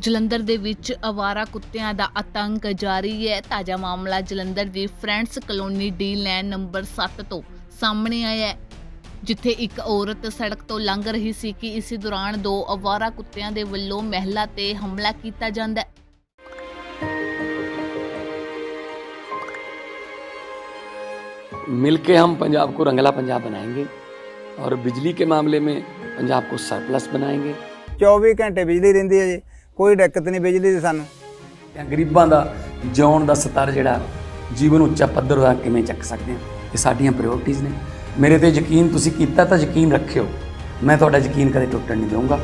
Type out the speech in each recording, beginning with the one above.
ਜਲੰਧਰ ਦੇ ਵਿੱਚ ਅਵਾਰਾ ਕੁੱਤਿਆਂ ਦਾ ਆਤੰਕ ਜਾਰੀ ਹੈ ਤਾਜ਼ਾ ਮਾਮਲਾ ਜਲੰਧਰ ਦੀ friends colony D lane number 7 ਤੋਂ ਸਾਹਮਣੇ ਆਇਆ ਹੈ ਜਿੱਥੇ ਇੱਕ ਔਰਤ ਸੜਕ ਤੋਂ ਲੰਘ ਰਹੀ ਸੀ ਕਿ ਇਸੇ ਦੌਰਾਨ ਦੋ ਅਵਾਰਾ ਕੁੱਤਿਆਂ ਦੇ ਵੱਲੋਂ ਮਹਿਲਾ ਤੇ ਹਮਲਾ ਕੀਤਾ ਜਾਂਦਾ ਹੈ मिल के हम पंजाब को रंगला पंजाब बनाएंगे और बिजली के मामले में पंजाब को सरप्लस बनाएंगे 24 ਘੰਟੇ ਬਿਜਲੀ ਰਹਿੰਦੀ ਹੈ ਜੀ ਕੋਈ ਦਿੱਕਤ ਨਹੀਂ ਬਿਜਲੀ ਦੀ ਸਾਨੂੰ। ਜਾਂ ਗਰੀਬਾਂ ਦਾ ਜਿਉਣ ਦਾ ਸਤਰ ਜਿਹੜਾ ਜੀਵਨ ਉੱਚਾ ਪੱਧਰ ਦਾ ਕਿਵੇਂ ਚੱਕ ਸਕਦੇ ਹਾਂ? ਇਹ ਸਾਡੀਆਂ ਪ੍ਰਾਇੋਰਟੀਆਂ ਨੇ। ਮੇਰੇ ਤੇ ਯਕੀਨ ਤੁਸੀਂ ਕੀਤਾ ਤਾਂ ਯਕੀਨ ਰੱਖਿਓ। ਮੈਂ ਤੁਹਾਡਾ ਯਕੀਨ ਕਦੇ ਟੁੱਟਣ ਨਹੀਂ ਦਊਂਗਾ।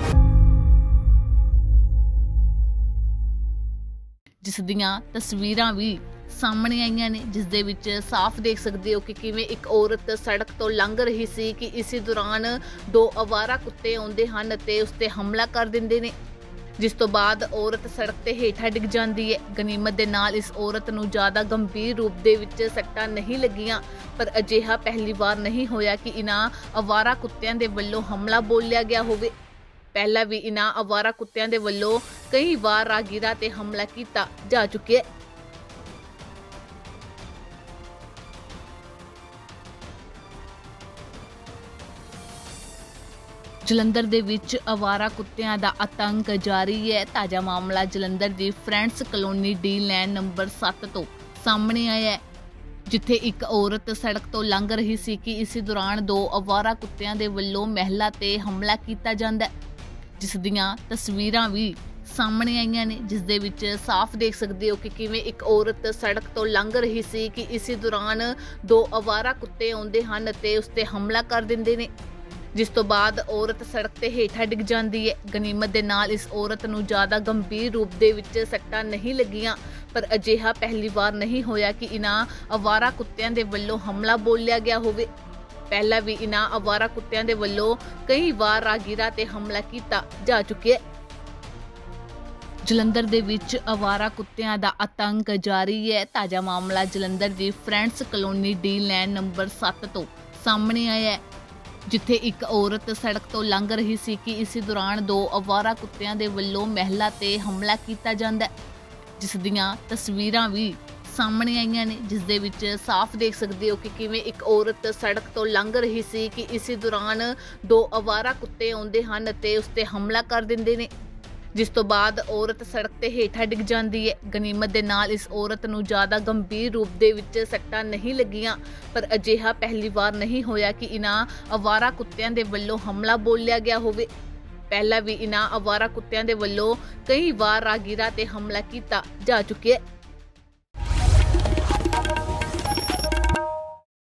ਜਿਸ ਦੀਆਂ ਤਸਵੀਰਾਂ ਵੀ ਸਾਹਮਣੇ ਆਈਆਂ ਨੇ ਜਿਸ ਦੇ ਵਿੱਚ ਸਾਫ਼ ਦੇਖ ਸਕਦੇ ਹੋ ਕਿ ਕਿਵੇਂ ਇੱਕ ਔਰਤ ਸੜਕ ਤੋਂ ਲੰਘ ਰਹੀ ਸੀ ਕਿ ਇਸੇ ਦੌਰਾਨ ਦੋ ਅਵਾਰਾ ਕੁੱਤੇ ਆਉਂਦੇ ਹਨ ਤੇ ਉਸ ਤੇ ਹਮਲਾ ਕਰ ਦਿੰਦੇ ਨੇ। ਜਿਸ ਤੋਂ ਬਾਅਦ ਔਰਤ ਸੜਕ ਤੇ ਹੇਠਾਂ ਡਿੱਗ ਜਾਂਦੀ ਹੈ। ਗਨੀਮਤ ਦੇ ਨਾਲ ਇਸ ਔਰਤ ਨੂੰ ਜ਼ਿਆਦਾ ਗੰਭੀਰ ਰੂਪ ਦੇ ਵਿੱਚ ਸੱਟਾਂ ਨਹੀਂ ਲੱਗੀਆਂ, ਪਰ ਅਜਿਹਾ ਪਹਿਲੀ ਵਾਰ ਨਹੀਂ ਹੋਇਆ ਕਿ ਇਨ੍ਹਾਂ ਅਵਾਰਾ ਕੁੱਤਿਆਂ ਦੇ ਵੱਲੋਂ ਹਮਲਾ ਬੋਲਿਆ ਗਿਆ ਹੋਵੇ। ਪਹਿਲਾਂ ਵੀ ਇਨ੍ਹਾਂ ਅਵਾਰਾ ਕੁੱਤਿਆਂ ਦੇ ਵੱਲੋਂ ਕਈ ਵਾਰ ਰਾਗੀਰਾ ਤੇ ਹਮਲਾ ਕੀਤਾ ਜਾ ਚੁੱਕਿਆ ਜਲੰਧਰ ਦੇ ਵਿੱਚ ਅਵਾਰਾ ਕੁੱਤਿਆਂ ਦਾ ਆਤੰਕ ਜਾਰੀ ਹੈ। ਤਾਜ਼ਾ ਮਾਮਲਾ ਜਲੰਧਰ ਦੀ friends colony D lane number 7 ਤੋਂ ਸਾਹਮਣੇ ਆਇਆ ਹੈ, ਜਿੱਥੇ ਇੱਕ ਔਰਤ ਸੜਕ ਤੋਂ ਲੰਘ ਰਹੀ ਸੀ ਕਿ ਇਸੇ ਦੌਰਾਨ ਦੋ ਅਵਾਰਾ ਕੁੱਤਿਆਂ ਦੇ ਵੱਲੋਂ ਮਹਿਲਾ ਤੇ ਹਮਲਾ ਕੀਤਾ ਜਾਂਦਾ ਹੈ। ਜਿਸ ਦੀਆਂ ਤਸਵੀਰਾਂ ਵੀ ਸਾਹਮਣੇ ਆਈਆਂ ਨੇ, ਜਿਸ ਦੇ ਵਿੱਚ ਸਾਫ਼ ਦੇਖ ਸਕਦੇ ਹੋ ਕਿ ਕਿਵੇਂ ਇੱਕ ਔਰਤ ਸੜਕ ਤੋਂ ਲੰਘ ਰਹੀ ਸੀ ਕਿ ਇਸੇ ਦੌਰਾਨ ਦੋ ਅਵਾਰਾ ਕੁੱਤੇ ਆਉਂਦੇ ਹਨ ਅਤੇ ਉਸ ਤੇ ਹਮਲਾ ਕਰ ਦਿੰਦੇ ਨੇ। ਜਿਸ ਤੋਂ ਬਾਅਦ ਔਰਤ ਸੜਕ ਤੇ ਹੇਠਾਂ ਡਿੱਗ ਜਾਂਦੀ ਹੈ। ਗਨੀਮਤ ਦੇ ਨਾਲ ਇਸ ਔਰਤ ਨੂੰ ਜ਼ਿਆਦਾ ਗੰਭੀਰ ਰੂਪ ਦੇ ਵਿੱਚ ਸੱਟਾਂ ਨਹੀਂ ਲੱਗੀਆਂ, ਪਰ ਅਜਿਹਾ ਪਹਿਲੀ ਵਾਰ ਨਹੀਂ ਹੋਇਆ ਕਿ ਇਨ੍ਹਾਂ ਅਵਾਰਾ ਕੁੱਤਿਆਂ ਦੇ ਵੱਲੋਂ ਹਮਲਾ ਬੋਲਿਆ ਗਿਆ ਹੋਵੇ। ਪਹਿਲਾਂ ਵੀ ਇਨ੍ਹਾਂ ਅਵਾਰਾ ਕੁੱਤਿਆਂ ਦੇ ਵੱਲੋਂ ਕਈ ਵਾਰ ਰਾਗੀਰਾ ਤੇ ਹਮਲਾ ਕੀਤਾ ਜਾ ਚੁੱਕਿਆ ਹੈ। ਜਲੰਧਰ ਦੇ ਵਿੱਚ ਅਵਾਰਾ ਕੁੱਤਿਆਂ ਦਾ ਆਤੰਕ ਜਾਰੀ ਹੈ। ਤਾਜ਼ਾ ਮਾਮਲਾ ਜਲੰਧਰ ਦੀ friends colony D lane number 7 ਤੋਂ ਸਾਹਮਣੇ ਆਇਆ ਹੈ। ਜਿੱਥੇ ਇੱਕ ਔਰਤ ਸੜਕ ਤੋਂ ਲੰਘ ਰਹੀ ਸੀ ਕਿ ਇਸੇ ਦੌਰਾਨ ਦੋ ਅਵਾਰਾ ਕੁੱਤਿਆਂ ਦੇ ਵੱਲੋਂ ਮਹਿਲਾ ਤੇ ਹਮਲਾ ਕੀਤਾ ਜਾਂਦਾ ਹੈ, ਜਿਸ ਦੀਆਂ ਤਸਵੀਰਾਂ ਵੀ ਸਾਹਮਣੇ ਆਈਆਂ ਨੇ, ਜਿਸ ਦੇ ਵਿੱਚ ਸਾਫ਼ ਦੇਖ ਸਕਦੇ ਹੋ ਕਿ ਕਿਵੇਂ ਇੱਕ ਔਰਤ ਸੜਕ ਤੋਂ ਲੰਘ ਰਹੀ ਸੀ ਕਿ ਇਸੇ ਦੌਰਾਨ ਦੋ ਅਵਾਰਾ ਕੁੱਤੇ ਆਉਂਦੇ ਹਨ ਅਤੇ ਉਸ ਤੇ ਹਮਲਾ ਕਰ ਦਿੰਦੇ ਨੇ। ਜਿਸ ਤੋਂ ਬਾਅਦ ਔਰਤ ਸੜਕ ਤੇ ਹੇਠਾਂ ਡਿੱਗ ਜਾਂਦੀ ਹੈ। ਗਨੀਮਤ ਦੇ ਨਾਲ ਇਸ ਔਰਤ ਨੂੰ ਜ਼ਿਆਦਾ ਗੰਭੀਰ ਰੂਪ ਦੇ ਵਿੱਚ ਸੱਟਾਂ ਨਹੀਂ ਲੱਗੀਆਂ, ਪਰ ਅਜਿਹਾ ਪਹਿਲੀ ਵਾਰ ਨਹੀਂ ਹੋਇਆ ਕਿ ਇਨ੍ਹਾਂ ਅਵਾਰਾ ਕੁੱਤਿਆਂ ਦੇ ਵੱਲੋਂ ਹਮਲਾ ਬੋਲਿਆ ਗਿਆ ਹੋਵੇ। ਪਹਿਲਾਂ ਵੀ ਇਨ੍ਹਾਂ ਅਵਾਰਾ ਕੁੱਤਿਆਂ ਦੇ ਵੱਲੋਂ ਕਈ ਵਾਰ ਰਾਗੀਰਾ ਤੇ ਹਮਲਾ ਕੀਤਾ ਜਾ ਚੁੱਕਿਆ ਹੈ।